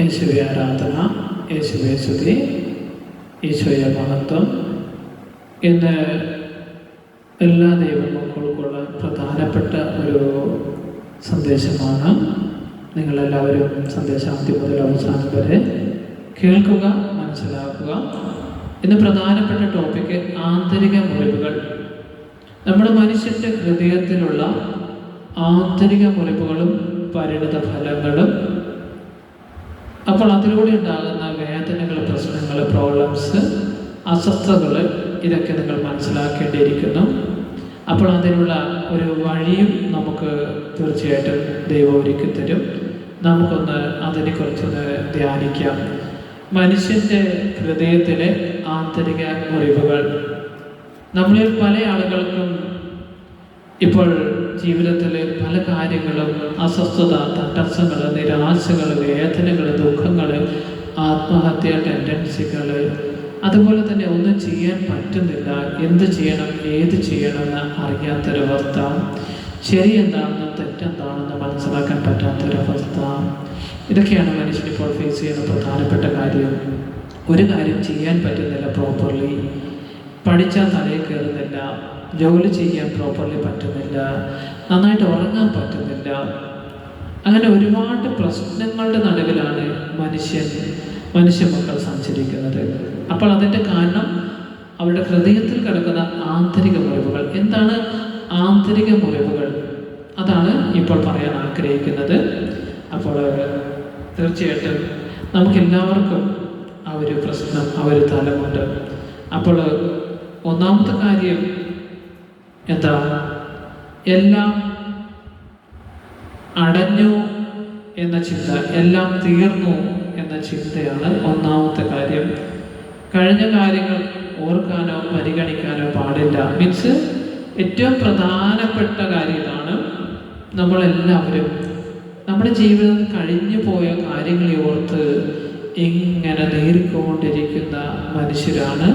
യേശുവെ ആരാധന യേശുവെ സ്തുതി ഈശോയ മഹത്വം. ഇന്ന് എല്ലാ ദൈവമക്കൾക്കുള്ള പ്രധാനപ്പെട്ട ഒരു സന്ദേശമാണ്. നിങ്ങളെല്ലാവരും സന്ദേശാന്തി മുതൽ അവസാനം വരെ കേൾക്കുക മനസ്സിലാക്കുക. ഇന്ന് പ്രധാനപ്പെട്ട ടോപ്പിക്ക് ആന്തരിക മുറിവുകൾ. നമ്മുടെ മനുഷ്യന്റെ ഹൃദയത്തിലുള്ള ആന്തരിക മുറിവുകളും പരിണിത ഫലങ്ങളും അപ്പോൾ അതിലൂടെ ഉണ്ടാകുന്ന വേദനകൾ പ്രശ്നങ്ങൾ പ്രോബ്ലംസ് അസ്വസ്ഥതകൾ ഇതൊക്കെ നിങ്ങൾ മനസ്സിലാക്കേണ്ടിയിരിക്കുന്നു. അപ്പോൾ അതിനുള്ള ഒരു വഴിയും നമുക്ക് തീർച്ചയായിട്ടും ദൈവം ഒരുക്കി തരും. നമുക്കൊന്ന് അതിനെക്കുറിച്ചൊന്ന് ധ്യാനിക്കാം. മനുഷ്യന്റെ ഹൃദയത്തിലെ ആന്തരിക മുറിവുകൾ. നമ്മളിൽ പല ആളുകൾക്കും ഇപ്പോൾ ജീവിതത്തിൽ പല കാര്യങ്ങളും അസ്വസ്ഥത തടസ്സങ്ങൾ നിരാശകൾ വേദനകൾ ദുഃഖങ്ങൾ ആത്മഹത്യാ ടെൻഡൻസികൾ അതുപോലെ തന്നെ ഒന്നും ചെയ്യാൻ പറ്റുന്നില്ല. എന്ത് ചെയ്യണം ഏത് ചെയ്യണമെന്ന് അറിയാത്തൊരവസ്ഥ ശരി എന്താണെന്ന് തെറ്റെന്താണെന്ന് മനസ്സിലാക്കാൻ പറ്റാത്തൊരവസ്ഥ ഇതൊക്കെയാണ് മനുഷ്യൻ ഇപ്പോൾ ഫേസ് ചെയ്യുന്ന പ്രധാനപ്പെട്ട കാര്യം. ഒരു കാര്യം ചെയ്യാൻ പറ്റുന്നില്ല പ്രോപ്പർലി പഠിച്ചാൽ തലയിൽ കയറുന്നില്ല. ജോലി ചെയ്യാൻ പ്രോപ്പർലി പറ്റുന്നില്ല നന്നായിട്ട് ഉറങ്ങാൻ പറ്റുന്നില്ല. അങ്ങനെ ഒരുപാട് പ്രശ്നങ്ങളുടെ നടുവിലാണ് മനുഷ്യൻ മനുഷ്യ മക്കൾ സഞ്ചരിക്കുന്നത്. അപ്പോൾ അതിന്റെ കാരണം അവരുടെ ഹൃദയത്തിൽ കിടക്കുന്ന ആന്തരിക മുറിവുകൾ. എന്താണ് ആന്തരിക മുറിവുകൾ? അതാണ് ഇപ്പോൾ പറയാൻ ആഗ്രഹിക്കുന്നത്. അപ്പോൾ തീർച്ചയായിട്ടും നമുക്കെല്ലാവർക്കും ആ ഒരു പ്രശ്നം ആ ഒരു തലമുണ്ട്. അപ്പോൾ ഒന്നാമത്തെ കാര്യം എന്താ എല്ലാം അടഞ്ഞു എന്ന ചിന്ത എല്ലാം തീർന്നു എന്ന ചിന്തയാണ് ഒന്നാമത്തെ കാര്യം. കഴിഞ്ഞ കാര്യങ്ങൾ ഓർക്കാനോ പരിഗണിക്കാനോ പാടില്ല. മീൻസ് ഏറ്റവും പ്രധാനപ്പെട്ട കാര്യമാണ് നമ്മളെല്ലാവരും നമ്മുടെ ജീവിതം കഴിഞ്ഞു പോയ കാര്യങ്ങളെ ഓർത്ത് ഇങ്ങനെ നേരിക്കൊണ്ടിരിക്കുന്ന മനുഷ്യരാണ്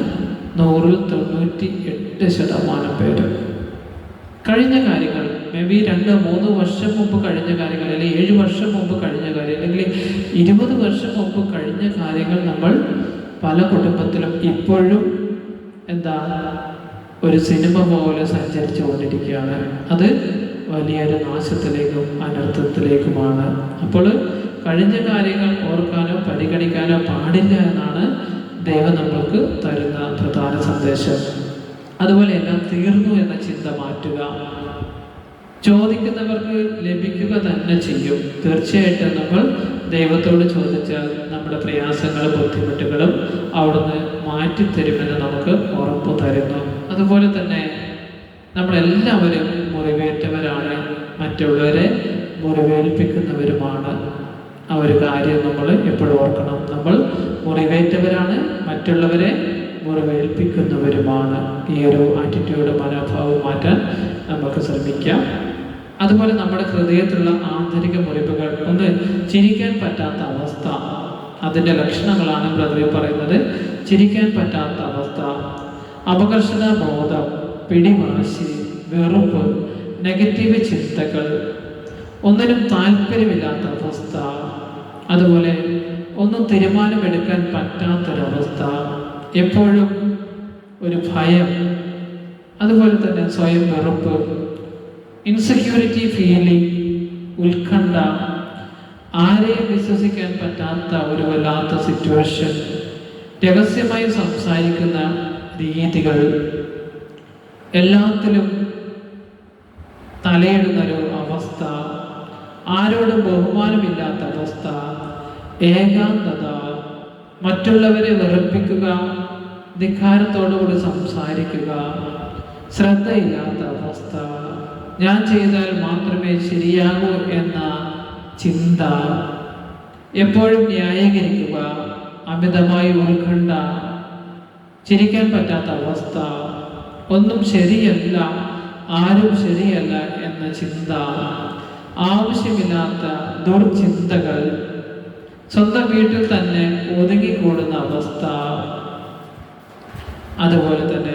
നൂറിൽ തൊണ്ണൂറ്റി എട്ട് ശതമാനം പേര്. കഴിഞ്ഞ കാര്യങ്ങൾ മേ ബി രണ്ട് മൂന്ന് വർഷം മുമ്പ് കഴിഞ്ഞ കാര്യങ്ങൾ അല്ലെങ്കിൽ ഏഴ് വർഷം മുമ്പ് കഴിഞ്ഞ കാര്യം അല്ലെങ്കിൽ ഇരുപത് വർഷം മുമ്പ് കഴിഞ്ഞ കാര്യങ്ങൾ നമ്മൾ പല കുടുംബത്തിലും ഇപ്പോഴും എന്താ ഒരു സിനിമ പോലെ സഞ്ചരിച്ചു കൊണ്ടിരിക്കുകയാണ്. അത് വലിയൊരു നാശത്തിലേക്കും അനർത്ഥത്തിലേക്കുമാണ്. അപ്പോൾ കഴിഞ്ഞ കാര്യങ്ങൾ ഓർക്കാനോ പരിഗണിക്കാനോ പാടില്ല എന്നാണ് ദൈവം നമ്മൾക്ക് തരുന്ന പ്രധാന സന്ദേശം. അതുപോലെ എല്ലാം തീർന്നു എന്ന ചിന്ത മാറ്റുക. ചോദിക്കുന്നവർക്ക് ലഭിക്കുക തന്നെ ചെയ്യും. തീർച്ചയായിട്ടും നമ്മൾ ദൈവത്തോട് ചോദിച്ചാൽ നമ്മുടെ പ്രയാസങ്ങളും ബുദ്ധിമുട്ടുകളും അവിടുന്ന് മാറ്റിത്തരുമെന്ന് നമുക്ക് ഉറപ്പ് തരുന്നു. അതുപോലെ തന്നെ നമ്മളെല്ലാവരും മുറിവേറ്റവരാണ്. മറ്റുള്ളവരെ മുറിവേൽപ്പിക്കുന്നവരുമാണ്. ആ ഒരു കാര്യം നമ്മൾ എപ്പോഴും ഓർക്കണം. നമ്മൾ മുറിവേറ്റവരാണ്. മറ്റുള്ളവരെ മുറിവേൽപ്പിക്കുന്നവരുമാണ് ഈ ഒരു ആറ്റിറ്റ്യൂഡ് മനോഭാവം മാറ്റാൻ നമുക്ക് ശ്രമിക്കാം. അതുപോലെ നമ്മുടെ ഹൃദയത്തിലുള്ള ആന്തരിക മുറിവുകൾ ഒന്ന് ചിരിക്കാൻ പറ്റാത്ത അവസ്ഥ. അതിന്റെ ലക്ഷണങ്ങളാണ് ബ്രദറിൽ പറയുന്നത്. ചിരിക്കാൻ പറ്റാത്ത അവസ്ഥ അപകർഷണ ബോധം പിടിവാശി വെറുപ്പ് നെഗറ്റീവ് ചിന്തകൾ ഒന്നിനും താല്പര്യമില്ലാത്ത അവസ്ഥ അതുപോലെ ഒന്നും തീരുമാനമെടുക്കാൻ പറ്റാത്തൊരവസ്ഥ എപ്പോഴും ഒരു ഭയം അതുപോലെ തന്നെ സ്വയം വെറുപ്പ് ഇൻസെക്യൂരിറ്റി ഫീലിംഗ് ഉത്കണ്ഠ ആരെയും വിശ്വസിക്കാൻ പറ്റാത്ത ഒരു വല്ലാത്ത സിറ്റുവേഷൻ രഹസ്യമായി സംസാരിക്കുന്ന രീതികൾ എല്ലാത്തിലും തലയിടുന്നൊരു അവസ്ഥ ആരോടും ബഹുമാനമില്ലാത്ത അവസ്ഥ ഏകാന്തത മറ്റുള്ളവരെ വെറുപ്പിക്കുക ധിക്കാരത്തോടുകൂടി സംസാരിക്കുക. ശ്രദ്ധയില്ലാത്ത അവസ്ഥ. ഞാൻ ചെയ്താൽ മാത്രമേ ശരിയാകൂ എന്ന ചിന്ത. എപ്പോഴും ന്യായീകരിക്കുക. അമിതമായി ഉത്കണ്ഠ. ചിരിക്കാൻ പറ്റാത്ത അവസ്ഥ. ഒന്നും ശരിയല്ല ആരും ശരിയല്ല എന്ന ചിന്ത. ആവശ്യമില്ലാത്ത ദുർചിന്തകൾ. സ്വന്തം വീട്ടിൽ തന്നെ ഒതുങ്ങിക്കൂടുന്ന അവസ്ഥ. അതുപോലെ തന്നെ